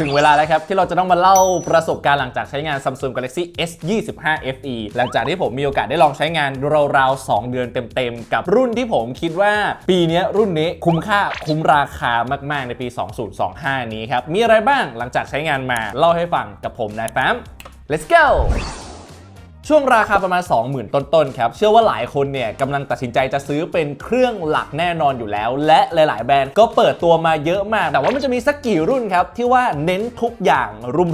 ถึงเวลาแล้วครับ ที่เราจะต้องมาเล่าประสบการณ์หลังจากใช้งาน Samsung Galaxy S 25 FE หลังจากที่ผมมีโอกาสได้ลองใช้งานราวๆ 2 เดือนเต็มๆ กับรุ่นที่ผมคิดว่าปีนี้รุ่นนี้คุ้มค่าคุ้มราคามากๆในปี 2025 นี้ครับ มีอะไรบ้างหลังจากใช้งานมาเล่าให้ฟังกับผมนายแฟม let's go ช่วงราคาประมาณ 20,000 ต้นๆครับ เชื่อว่าหลายคนเนี่ยกำลังตัดสินใจจะซื้อเป็นเครื่องหลักแน่นอนอยู่แล้ว และหลายๆ แบรนด์ก็เปิดตัวมาเยอะมาก แต่ว่ามันจะมีสักกี่รุ่นครับ ที่ว่าเน้นทุกอย่าง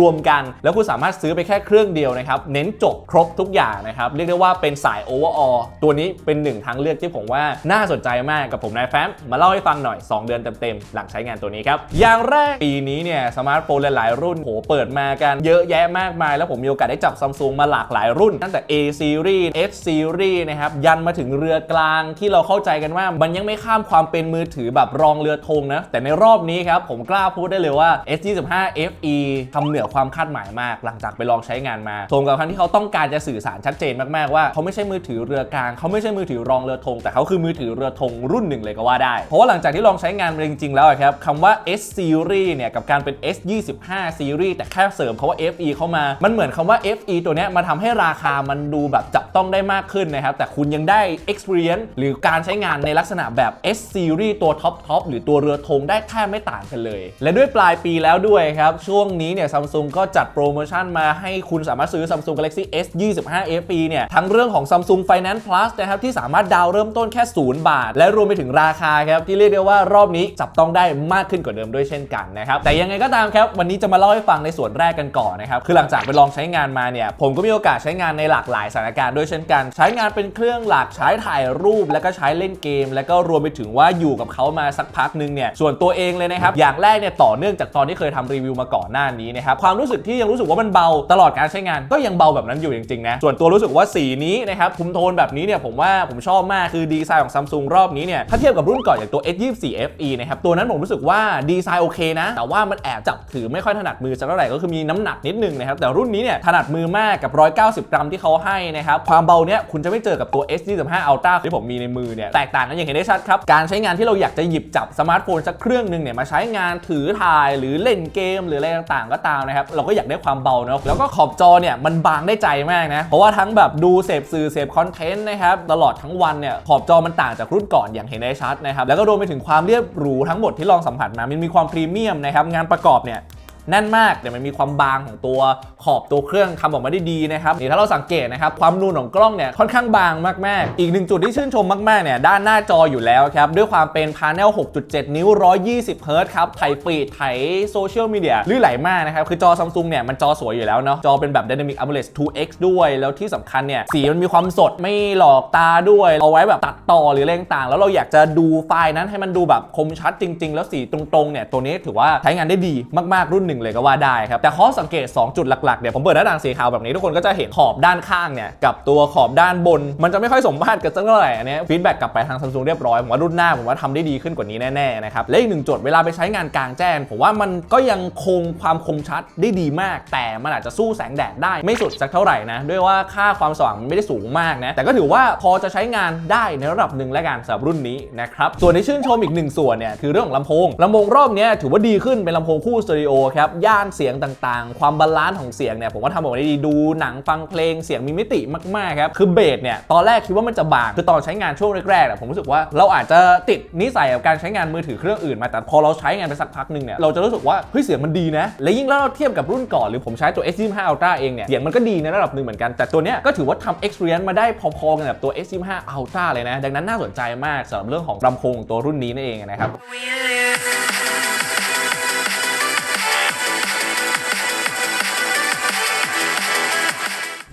รวมๆกัน แล้วคุณสามารถซื้อไปแค่เครื่องเดียวนะครับ เน้นจบครบทุกอย่างนะครับ เรียกได้ว่าเป็นสาย overall ตัวนี้เป็นหนึ่งทางเลือกที่ผมว่าน่าสนใจมากกับผมนายแฟมมาเล่าให้ฟังหน่อย 2 เดือนเต็มๆหลังใช้งานตัวนี้ครับอย่างแรกปีนี้เนี่ยสมาร์ทโฟนหลายๆรุ่นโหเปิดมากันเยอะแยะมากมาย แล้วผมมีโอกาสได้จับซัมซุงมาหลากหลายรุ่นตั้งแต่ A series F series นะครับ ยันมาถึงเรือกลางที่เราเข้าใจกันว่า มันยังไม่ข้ามความเป็นมือถือแบบรองเรือธงนะ แต่ในรอบนี้ครับ ผมกล้าพูดได้เลยว่า S25 FE ทำเหนือความคาดหมายมาก หลังจากไปลองใช้งานมาตรงกับคำที่เขาต้องการจะสื่อสารชัดเจนมากๆว่าเขาไม่ใช่มือถือเรือกลางเขาไม่ใช่มือถือรองเรือธงแต่เขาคือมือถือเรือธงรุ่นหนึ่งเลยก็ว่าได้ เพราะว่าหลังจากที่ลองใช้งานจริงๆแล้วครับคำว่า S series เนี่ยกับการเป็น S25 series แต่แค่เสริมคาว่า FE เข้ามา มันเหมือนคำว่า FE ตัวนี้มาทำให้ราคามันดูแบบจับต้องได้มากขึ้นนะครับ แต่คุณยังได้ experience หรือการใช้งานในลักษณะแบบ S series ตัวท็อปทอปหรือตัวเรือธงได้แทบไม่ต่างกันเลย และด้วยปลายปีแล้วด้วยครับ ช่วงนี้เนี่ยซัมซุงก็จัดโปรโมชั่นมาให้คุณสามารถซื้อ Samsung Galaxy S 25 FE เนี่ยทั้งเรื่องของ Samsung Finance Plus นะครับที่สามารถดาวเริ่มต้นแค่ 0 บาท และรวมไปถึงราคาครับที่เรียกได้ว่ารอบนี้จับต้องได้มากขึ้นกว่าเดิมด้วยเช่นกันนะครับแต่ยังไงก็ตามครับวันนี้จะมาเล่าให้ฟังในส่วนแรกกันก่อนนะครับคือหลังจากไปลองใช้งานมาเนี่ยผมก็มีโอกาสใช้งานในหลากหลายสถานการณ์ด้วยเช่นกัน ใช้งานเป็นเครื่องหลักใช้ถ่ายรูป แล้วก็ใช้เล่นเกม แล้วก็รวมไปถึงว่าอยู่กับเขามาสักพักหนึงเนี่ยส่วนตัวเองเลยนะครับอย่างแรกเนี่ยต่อเนื่องจากตอนที่เคยทำรีวิวมาก่อนหน้านี้นะครับความรู้สึกที่ยังรู้สึกว่ามันเบาตลอดการใช้งานก็ยังเบาแบบนั้นอยู่จริงๆนะส่วนตัวรู้สึกว่าสีนี้นะครับคุมโทนแบบนี้เนี่ยผมว่าผมชอบมากคือดีไซน์ของซัมซุงรอบนี้เนี่ยถ้าเทียบกับรุ่นก่อนอย่างตัว S24 FE นะครับตัวนั้นผมรู้สึกว่าดีไซน์โอเคนะแต่ว่ามันแอบจับถือไม่ค่อยถนัดมือสักเท่าไหร่ก็คือมีน้ำหนักนิดนึงนะครับแต่รุ่นนี้เนี่ยถนัดมือมากกับ 190 กรัมที่เขาให้นะครับ ความเบาเนี่ยคุณจะไม่เจอกับตัว S25 Ultra ที่ผมมีในมือเนี่ยแตกต่างกันอย่างเห็นได้ชัดครับ การใช้งานที่เราอยากจะหยิบจับสมาร์ทโฟนสักเครื่องหนึ่งเนี่ยมาใช้งานถือถ่ายหรือเล่นเกม หรืออะไรต่างๆ ก็ตามนะครับเราก็อยากได้ความเบาเนาะแล้วก็ขอบจอเนี่ยมันบางได้ใจมากนะเพราะว่าทั้งแบบดูเสพสื่อเสพคอนเทนต์นะครับตลอดทั้งวันเนี่ยขอบจอมันต่างจากรุ่นก่อนอย่างเห็นได้ชัดนะครับแล้วก็รวมไปถึงความเรียบหรูทั้งหมดที่ลองสัมผัสมามันมีความพรีเมียมนะครับงานประกอบเนี่ย แน่นมากแต่มันมีความบางของตัวขอบตัวเครื่องทำออกมาได้ดีนะครับนี่ถ้าเราสังเกตนะครับความนูนของกล้องเนี่ยค่อนข้างบางมากๆ อีกหนึ่งจุดที่ชื่นชมมากๆเนี่ยด้านหน้าจออยู่แล้วครับด้วยความเป็นพาเนล6.7 นิ้ว 120เฮิร์ตซ์ครับไถฟีดไถโซเชียลมีเดียลื่นไหลมากนะครับคือจอซัมซุงเนี่ยมันจอสวยอยู่แล้วเนาะจอเป็นแบบ Dynamic AMOLED 2X ด้วยแล้วที่สำคัญเนี่ยสีมันมีความสดไม่หลอกตาด้วย เอาไว้แบบตัดต่อหรืออะไรต่างแล้วเราอยากจะดูไฟล์นั้นให้มันดูแบบคมชัดจริง ๆ แล้วสีตรงๆเนี่ยตัวนี้ถือว่าใช้งานได้ดีมากๆรุ่นหนึ่งเลยก็ว่าได้ครับ แต่ข้อสังเกต 2 จุดหลักๆเนี่ยผมเปิดหน้าต่างสีขาวแบบนี้ทุกคนก็จะเห็นขอบด้านข้างเนี่ยกับตัวขอบด้านบน มันจะไม่ค่อยสมมาตรกันสักเท่าไหร่อันนี้ฟีดแบ็กกลับไปทางซัมซุงเรียบร้อยผมว่ารุ่นหน้าผมว่าทำได้ดีขึ้นกว่านี้แน่ๆนะครับและอีกหนึ่งจุดเวลาไปใช้งานกลางแจ้งผมว่ามันก็ยังคงความคมชัดได้ดีมาก แต่มันอาจจะสู้แสงแดดได้ไม่สุดสักเท่าไหร่นะด้วยว่าค่าความสว่างมันไม่ได้สูงมากนะแต่ก็ถือว่าพอจะใช้งานได้ในระดับหนึ่งแล้วกันสำหรับรุ่นนี้นะครับส่วนที่ชื่นชมอีกหนึ่งส่วนเนี่ยคือเรื่องของลำโพงลำโพงรอบนี้ถือว่าดีขึ้นเป็นลำโพงคู่สตูดิโอครับย่านเสียงต่างๆ ความบาลานซ์ของเสียงเนี่ยผมว่าทำออกมาได้ดีดูหนังฟังเพลงเสียงมีมิติมากๆครับคือเบสเนี่ยตอนแรกคิดว่ามันจะบางคือตอนใช้งานช่วงแรกๆเนี่ยผมรู้สึกว่าเราอาจจะติดนิสัยกับการใช้งานมือถือเครื่องอื่นมาแต่พอเราใช้งานไปสักพักหนึ่งเนี่ยเราจะรู้สึกว่าเฮ้ยเสียงมันดีนะและยิ่งแล้วเราเทียบกับรุ่นก่อนหรือผมใช้ตัว S25 Ultra เองเนี่ยเสียงมันก็ดีในระดับหนึ่งเหมือนกันแต่ตัวเนี้ยก็ถือว่าทำ experience มาได้พอๆกันกับตัว S25 Ultra เลยนะ ดังนั้นน่าสนใจมากสำหรับเรื่องของลำโพงตัวรุ่นนี้นั่นเองนะครับ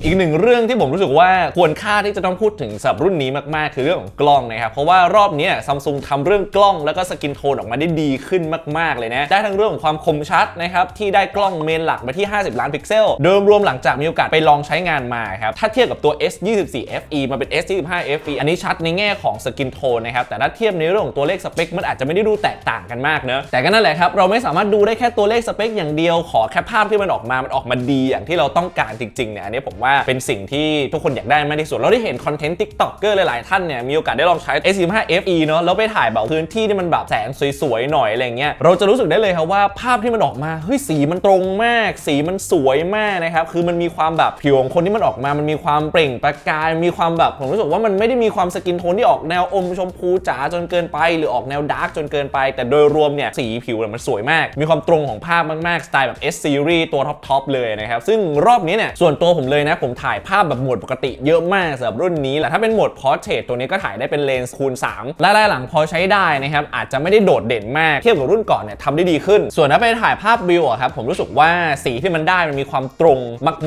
อีกหนึ่งเรื่องที่ผมรู้สึกว่าควรค่าที่จะต้องพูดถึงสำหรับรุ่นนี้มากๆ คือเรื่องของกล้องนะครับ เพราะว่ารอบนี้ซัมซุงทำเรื่องกล้องแล้วก็สกินโทนออกมาได้ดีขึ้นมาก ๆ เลยนะ ได้ทั้งเรื่องของความคมชัดนะครับ ที่ได้กล้องเมนหลักมาที่ 50 ล้านพิกเซลเดิมรวมหลังจากมีโอกาสไปลองใช้งานมาครับ ถ้าเทียบกับตัว S24 FE มาเป็น S25 FE อันนี้ชัดในแง่ของสกินโทนนะครับ แต่ถ้าเทียบในเรื่องของตัวเลขสเปค มันอาจจะไม่ได้ดูแตกต่างกันมากเนอะแต่ก็นั่นแหละครับเราไม่สามารถดูได้แค่ตัวเลขสเปคอย่างเดียวขอแค่ภาพที่มันออกมามันออกมาดีอย่างที่เราต้องการจริงๆเนี่ยอันนี้ผมว่าว่าเป็นสิ่งที่ทุกคนอยากได้มากที่สุดเราได้เห็นคอนเทนต์ TikToker หลาย ๆ ท่านเนี่ยมีโอกาสได้ลองใช้ S25 FE เนาะแล้วไปถ่ายแบบพื้นที่ที่มันแบบแสงสวย ๆ หน่อยอะไรเงี้ยเราจะรู้สึกได้เลยครับว่าภาพที่มันออกมาเฮ้ยสีมันตรงมาก สีมันสวยมากนะครับคือมันมีความแบบผิวของคนที่มันออกมา มันมีความเปล่งประกายมีความแบบผมรู้สึกว่ามันไม่ได้มีความสกินโทนที่ออกแนวอมชมพูจ๋าจนเกินไป หรือออกแนวดาร์กจนเกินไป แต่โดยรวมเนี่ยสีผิวมันสวยมาก มีความตรงของภาพมาก ๆ สไตล์แบบ S series ตัวท็อป ๆ เลยนะครับซึ่งรอบนี้เนี่ยส่วนตัวผมเลยนะผมถ่ายภาพแบบโหมดปกติเยอะมากสำหรับรุ่นนี้แหละถ้าเป็นโหมด portrait ตัวนี้ก็ถ่ายได้เป็นเลนส์คูณ 3 และไล่หลังพอใช้ได้นะครับอาจจะไม่ได้โดดเด่นมากเทียบกับรุ่นก่อนเนี่ยทำได้ดีขึ้น ส่วนถ้าไปถ่ายภาพวิวอะครับผมรู้สึกว่าสีที่มันได้มันมีความตรง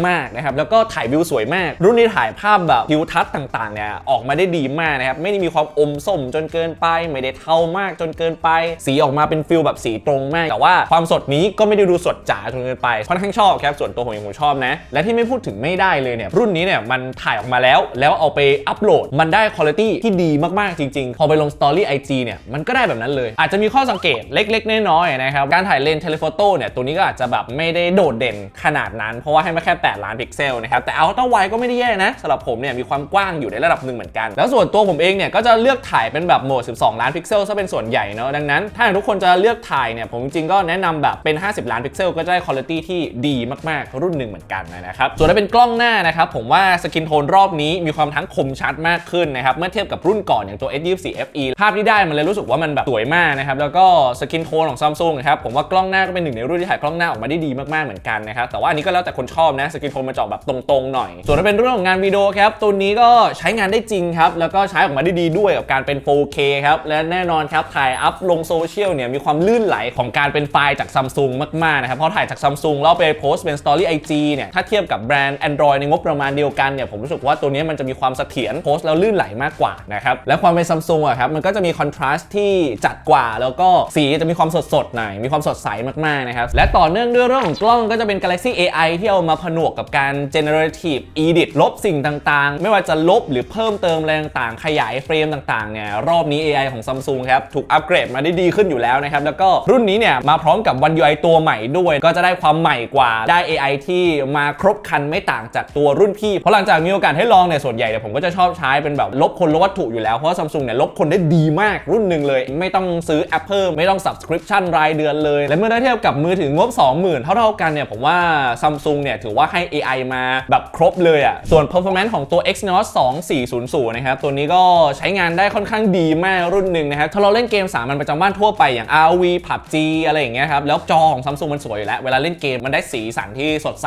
มากๆนะครับแล้วก็ถ่ายวิวสวยมาก รุ่นนี้ถ่ายภาพแบบทิวทัศน์ต่างๆเนี่ยออกมาได้ดีมากนะครับไม่ได้มีความอมส้มจนเกินไป ไม่ได้เทามากจนเกินไป สีออกมาเป็นฟิลแบบสีตรงมาก แต่ว่าความสดนี้ก็ไม่ได้ดูสดจ๋าจนเกินไปค่อนข้างชอบครับส่วนตัวผมเองผมชอบนะ และที่ไม่พูดถึงไม่ได้เลยเนี่ยรุ่นนี้เนี่ยมันถ่ายออกมาแล้ว แล้วเอาไปอัปโหลดมันได้คุณภาพที่ดีมากๆจริง ๆ พอไปลงสตอรี่ IG เนี่ยมันก็ได้แบบนั้นเลย อาจจะมีข้อสังเกตเล็กๆน้อยๆนะครับการถ่ายเลนส์เทเลโฟโต้เนี่ยตัวนี้ก็อาจจะแบบไม่ได้โดดเด่นขนาดนั้น เพราะว่าให้มาแค่ 8 ล้านพิกเซลนะครับแต่อัลตร้าไวก็ไม่ได้แย่นะสำหรับผมเนี่ยมีความกว้างอยู่ในระดับหนึ่งเหมือนกัน แล้วส่วนตัวผมเองเนี่ยก็จะเลือกถ่ายเป็นแบบโหมด 12 ล้านพิกเซลซะเป็นส่วนใหญ่เนาะดังนั้น ถ้าทุกคนจะเลือกถ่ายเนี่ยผมจริงๆก็แนะนำแบบเป็น 50 ล้านพิกเซลก็จะได้คุณภาพที่ดีมากๆ รุ่นหนึ่งเหมือนกันนะครับส่วนถ้าเป็นกล้องหน้านะครับผมว่าสกินโทนรอบนี้มีความทั้งคมชัดมากขึ้นนะครับเมื่อเทียบกับรุ่นก่อนอย่างตัว S24 FE ภาพที่ได้มันเลยรู้สึกว่ามันแบบสวยมากนะครับแล้วก็สกินโทนของซัมซุงนะครับผมว่ากล้องหน้าก็เป็นหนึ่งในรุ่นที่ถ่ายกล้องหน้าออกมาได้ดีมากๆเหมือนกันนะครับแต่ว่าอันนี้ก็แล้วแต่คนชอบนะสกินโทนมันจะออกแบบตรงๆหน่อย ส่วนถ้าเป็นเรื่องของงานวิดีโอครับตัวนี้ก็ใช้งานได้จริงครับแล้วก็ใช้ออกมาได้ดีด้วยกับการเป็น 4K ครับและแน่นอนครับถ่ายอัพลงโซเชียลเนี่ยมีความลื่นไหลของการเป็นไฟล์จากซัมซุงมากๆนะครับเพราะถ่ายจากซัมซุงแล้วไปโพสต์เป็นสตอรี่ไอจีเนี่ยถ้าเทียบกับแบรนด์ Android ในงบประมาณเดียวกันเนี่ยผมรู้สึกว่าตัวนี้มันจะมีความเสถียรโพสต์แล้วลื่นไหลมากกว่านะครับและความเป็นซัมซุงอะครับมันก็จะมีคอนทราสต์ที่จัดกว่า แล้วก็สีจะมีความสดสดหน่อยมีความสดใสมากๆนะครับและต่อเนื่องด้วยเรื่องของกล้องก็จะเป็น Galaxy AI ที่เอามาผนวกกับการ generative edit ลบสิ่งต่างๆ ไม่ว่าจะลบหรือเพิ่มเติมอะไรต่างๆขยายเฟรมต่างๆเนี่ยรอบนี้ AI ของ Samsung ครับถูกอัปเกรดมาได้ดีขึ้นอยู่แล้วนะครับแล้วก็รุ่นนี้เนี่ยมาพร้อมกับ One UI ตัวใหม่ด้วย ก็จะได้ความใหม่กว่าได้ AI ที่มาครบคันไม่ต่างจากตัวรุ่นพี่เพราะหลังจากมีโอกาสให้ลองเนี่ยส่วนใหญ่เนี่ยผมก็จะชอบใช้เป็นแบบลบคนลบวัตถุอยู่แล้ว เพราะว่า Samsung เนี่ยลบคนได้ดีมากรุ่นหนึ่งเลย ไม่ต้องซื้อแอปเพิ่มไม่ต้อง subscription รายเดือนเลย และเมื่อได้เทียบกับมือถืองบ 20,000 เท่าๆกันเนี่ยผมว่า Samsung เนี่ยถือว่าให้ AI มาแบบครบเลยอะ่ะส่วน performance ของตัว Exynos 2400 นะครับตัวนี้ก็ใช้งานได้ค่อนข้างดีมากรุ่นหนึ่งนะครับถ้าเราเล่นเกมสามัญประจำบ้านทั่วไปอย่าง R V PUBG อะไรอย่างเงี้ยครับแล้วจอของ Samsung มันสวยอยู่แล้วเวลาเล่นเกมมันได้สีสันที่สดใส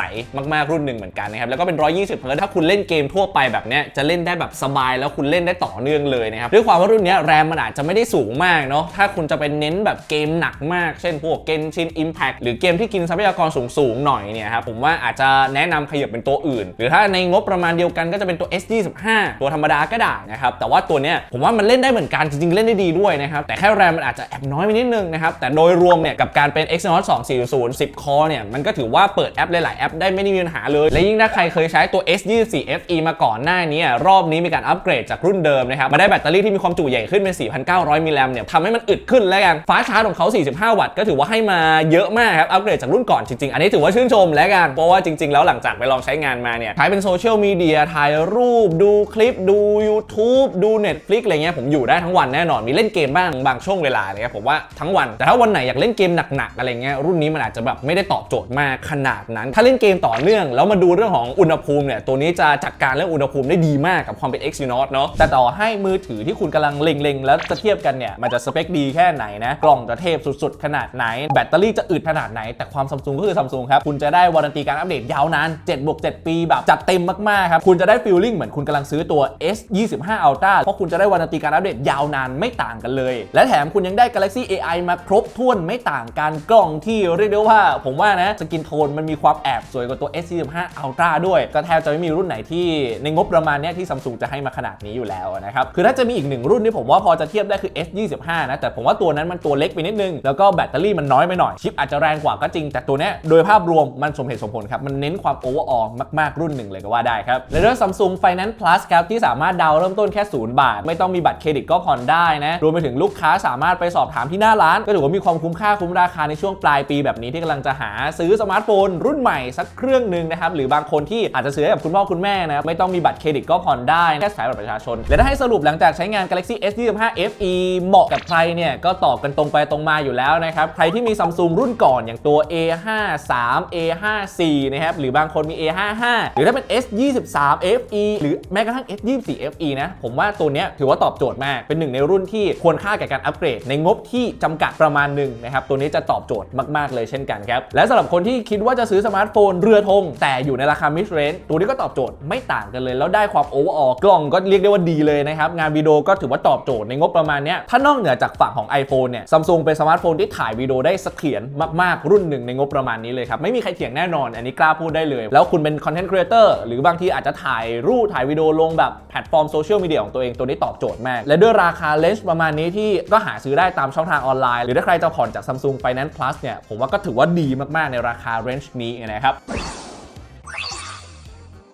มากๆรุ่นหนึ่งเหมือนกันนะครับแล้วก็เป็น 120เฮิร์ตถ้าคุณเล่นเกมทั่วไปแบบเนี้ยจะเล่นได้แบบสบายแล้วคุณเล่นได้ต่อเนื่องเลยนะครับด้วยความว่ารุ่นนี้แรมมันอาจจะไม่ได้สูงมากเนาะถ้าคุณจะเป็นเน้นแบบเกมหนักมาก เช่นพวกเกมชิน Impact หรือเกมที่กินทรัพยากรสูงๆหน่อยเนี่ยครับผมว่าอาจจะแนะนำขยับเป็นตัวอื่น หรือถ้าในงบประมาณเดียวกันก็จะเป็นตัว S25 ตัวธรรมดาก็ได้นะครับแต่ว่าตัวเนี้ยผมว่ามันเล่นได้เหมือนกันจริงๆเล่นได้ดีด้วยนะครับแต่แค่แรมมันอาจจะแอบน้อยไปนิดนึงนะครับแต่โดยรวมเนี่ยกับการเป็น Exynos 2400 10 core เนี่ยมันก็ถือว่าเปิดแอปหลายๆแอปได้ไม่ได้มีปัญหาเลยและยิ่งถ้าใครเคยใช้ตัว S24 FE มาก่อนหน้านี้ รอบนี้มีการอัปเกรดจากรุ่นเดิมนะครับ มาได้แบตเตอรี่ที่มีความจุใหญ่ขึ้นเป็น 4,900 มิลลิแอมเนี่ยทำให้มันอึดขึ้นแล้วกันฟ้าชาร์จของเขา 45 วัตต์ก็ถือว่าให้มาเยอะมากครับ อัปเกรดจากรุ่นก่อนจริงๆ อันนี้ถือว่าชื่นชมแล้วกัน เพราะว่าจริงๆ แล้วหลังจากไปลองใช้งานมาเนี่ยใช้เป็นโซเชียลมีเดียถ่ายรูป ดูคลิป ดู YouTube ดู Netflix อะไรเงี้ยผมอยู่ได้ทั้งวันแน่นอนมีเล่นเกมบ้างบางช่วงเวลาเลยครับผมว่าทั้งวันแต่ถ้าวันไหนอยากเล่นเกมหนักๆอะไรเงี้ยรุ่นนี้มันอาจจะแบบไม่ได้ตอบโจทย์มากขนาดนั้น ถ้าเล่นเกมต่อเนื่องแล้วมาดูเรื่องของอุณหภูมิเนี่ยตัวนี้จะจัดการเรื่องอุณหภูมิได้ดีมากกับความเป็น Exynos เนาะแต่ต่อให้มือถือที่คุณกำลังเล็งๆ แล้วจะเทียบกันเนี่ยมันจะสเปคดีแค่ไหนนะกล่องจะเทพสุดๆ ขนาดไหน แบตเตอรี่จะอึดขนาดไหน แต่ความซัมซุงก็คือซัมซุงครับ คุณจะได้วารันตีการอัปเดตยาวนาน7บวก7ปีแบบจัดเต็มมากๆครับคุณจะได้ฟีลลิ่งเหมือนคุณกำลังซื้อตัว S25 Ultra เพราะคุณจะได้วารันตีการอัปเดตยาวนานไม่ต่างกันเลย และแถมคุณยังได้ Galaxy AI มาครบถ้วนไม่ต่างกันกล้องที่เรียกได้ว่า ผมว่านะสกินโทนมันมีความแอบสวยกว่าตัว S25 Ultra ด้วยก็แทบจะไม่มีรุ่นไหนที่ในงบประมาณเนี้ยที่ซัมซุงจะให้มาขนาดนี้อยู่แล้วนะครับคือถ้าจะมีอีกหนึ่งรุ่นที่ผมว่าพอจะเทียบได้คือ S25 นะแต่ผมว่าตัวนั้นมันตัวเล็กไปนิดนึง แล้วก็แบตเตอรี่มันน้อยไปหน่อยชิปอาจจะแรงกว่าก็จริง แต่ตัวเนี้ยโดยภาพรวมมันสมเหตุสมผลครับมันเน้นความโอเวอร์ออลมากๆรุ่นหนึ่งเลยก็ว่าได้ครับในเรื่อง Samsung Finance Plus ครับที่สามารถดาวเริ่มต้นแค่0บาท ไม่ต้องมีบัตรเครดิตก็ผ่อนได้นะรวมไปถึงลูกค้าสามารถไปสอบถามที่หน้าร้าน ก็ถือว่ามีความคุ้มค่าคุ้มราคาในช่วงปลายปีแบบนี้ที่กำลังจะหาซื้อสมาร์ทโฟนรุ่นใหม่สักเครื่องหนึ่งนะครับหรือบางคนที่อาจจะซื้อให้กับคุณพ่อคุณแม่นะครับไม่ต้องมีบัตรเครดิตก็ผ่อนได้แค่สายบัตรประชาชน และถ้าให้สรุปหลังจากใช้งาน Galaxy S 25 FE เหมาะกับใครเนี่ยก็ตอบกันตรงไปตรงมาอยู่แล้วนะครับใครที่มี Samsung รุ่นก่อนอย่างตัว A53 A54 นะครับหรือบางคนมี A55 หรือถ้าเป็น S23 FE หรือแม้กระทั่ง S24 FE นะผมว่าตัวเนี้ยถือว่าตอบโจทย์มากเป็นหนึ่งในรุ่นที่ควรค่าแก่การอัปเกรด ในงบที่จำกัดประมาณหนึ่งนะครับตัวนี้จะตอบโจทย์มากๆเลยเช่นกันครับและสำหรับคนที่คิดว่าจะซื้อสมาร์ทโฟนเรือธงแต่อยู่ในราคา mid range ตัวนี้ก็ตอบโจทย์ไม่ต่างกันเลย แล้วได้ความ overall กล้องก็เรียกได้ว่าดีเลยนะครับ งานวิดีโอก็ถือว่าตอบโจทย์ในงบประมาณเนี้ยถ้านอกเหนือจากฝั่งของ iPhone เนี่ย Samsung เป็นสมาร์ทโฟนที่ถ่ายวิดีโอได้เสถียรมากๆรุ่นหนึ่งในงบประมาณนี้เลยครับไม่มีใครเถียงแน่นอน อันนี้กล้าพูดได้เลย แล้วคุณเป็น content creator หรือบางทีอาจจะถ่ายรูปถ่ายวิดีโอลงแบบแพลตฟอร์มโซเชียลมีเดียของตัวเองตัวนี้ตอบโจทย์มากและด้วยราคาเลนส์ประมาณนี้ที่ก็หาซื้อได้ตามช่องทางออนไลน์ หรือถ้าใครจะผ่อนจาก Samsung Finance Plus เนี่ยผมว่าก็ถือว่าดีมากๆในราคาเรนจ์นี้นะครับ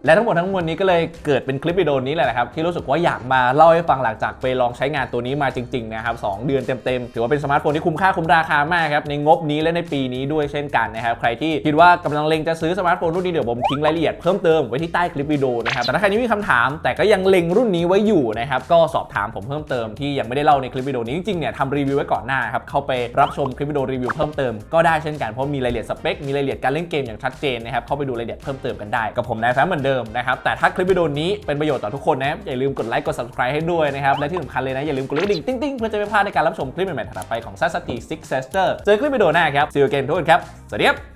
และทั้งหมดทั้งมวลนี้ก็เลยเกิดเป็นคลิปวิดีโอนี้แหละนะครับที่รู้สึกว่าอยากมาเล่าให้ฟังหลังจากไปลองใช้งานตัวนี้มาจริงๆนะครับสองเดือนเต็มๆถือว่าเป็นสมาร์ทโฟนที่คุ้มค่าคุ้มราคามากครับในงบนี้และในปีนี้ด้วยเช่นกันนะครับใครที่คิดว่ากำลังเล็งจะซื้อสมาร์ทโฟนรุ่นนี้เดี๋ยวผมทิ้งรายละเอียดเพิ่มเติมไว้ที่ใต้คลิปวิดีโอนะครับแต่ถ้าใครที่มีคำถาม แต่ก็ยังเล็งรุ่นนี้ไว้อยู่นะครับก็สอบถามผมเพิ่มเติมที่ยังไม่ได้เล่าในคลิปวิดีโอนี้จริงๆเนี่ยทำรีวิวไว้ก่อนหน้าครับเข้าไปรับชมคลิปวิดีโอรีวิวเพิ่มเติมก็ได้เช่นกันเพราะมีรายละเอียดสเปคมีรายละเอียดการเล่นเกมอย่างชัดเจนนะครับเข้าไปดูรายละเอียดเพิ่มเติมกันได้กับผมนายแฟมเหมือนเดิมนะครับ แต่ถ้าคลิปวิดีโอนี้เป็นประโยชน์ต่อทุกคนนะ อย่าลืมกดไลค์กด subscribe ให้ด้วยนะครับ และที่สำคัญเลยนะ อย่าลืมกดกระดิ่งติ๊งๆ เพื่อจะไม่พลาดในการรับชมคลิปใหม่ๆถัดไปของซัสตีซิกเซสเตอร์เจอคลิปวิดีโอหน้าครับ see you again ทุกคนครับสวัสดีครับ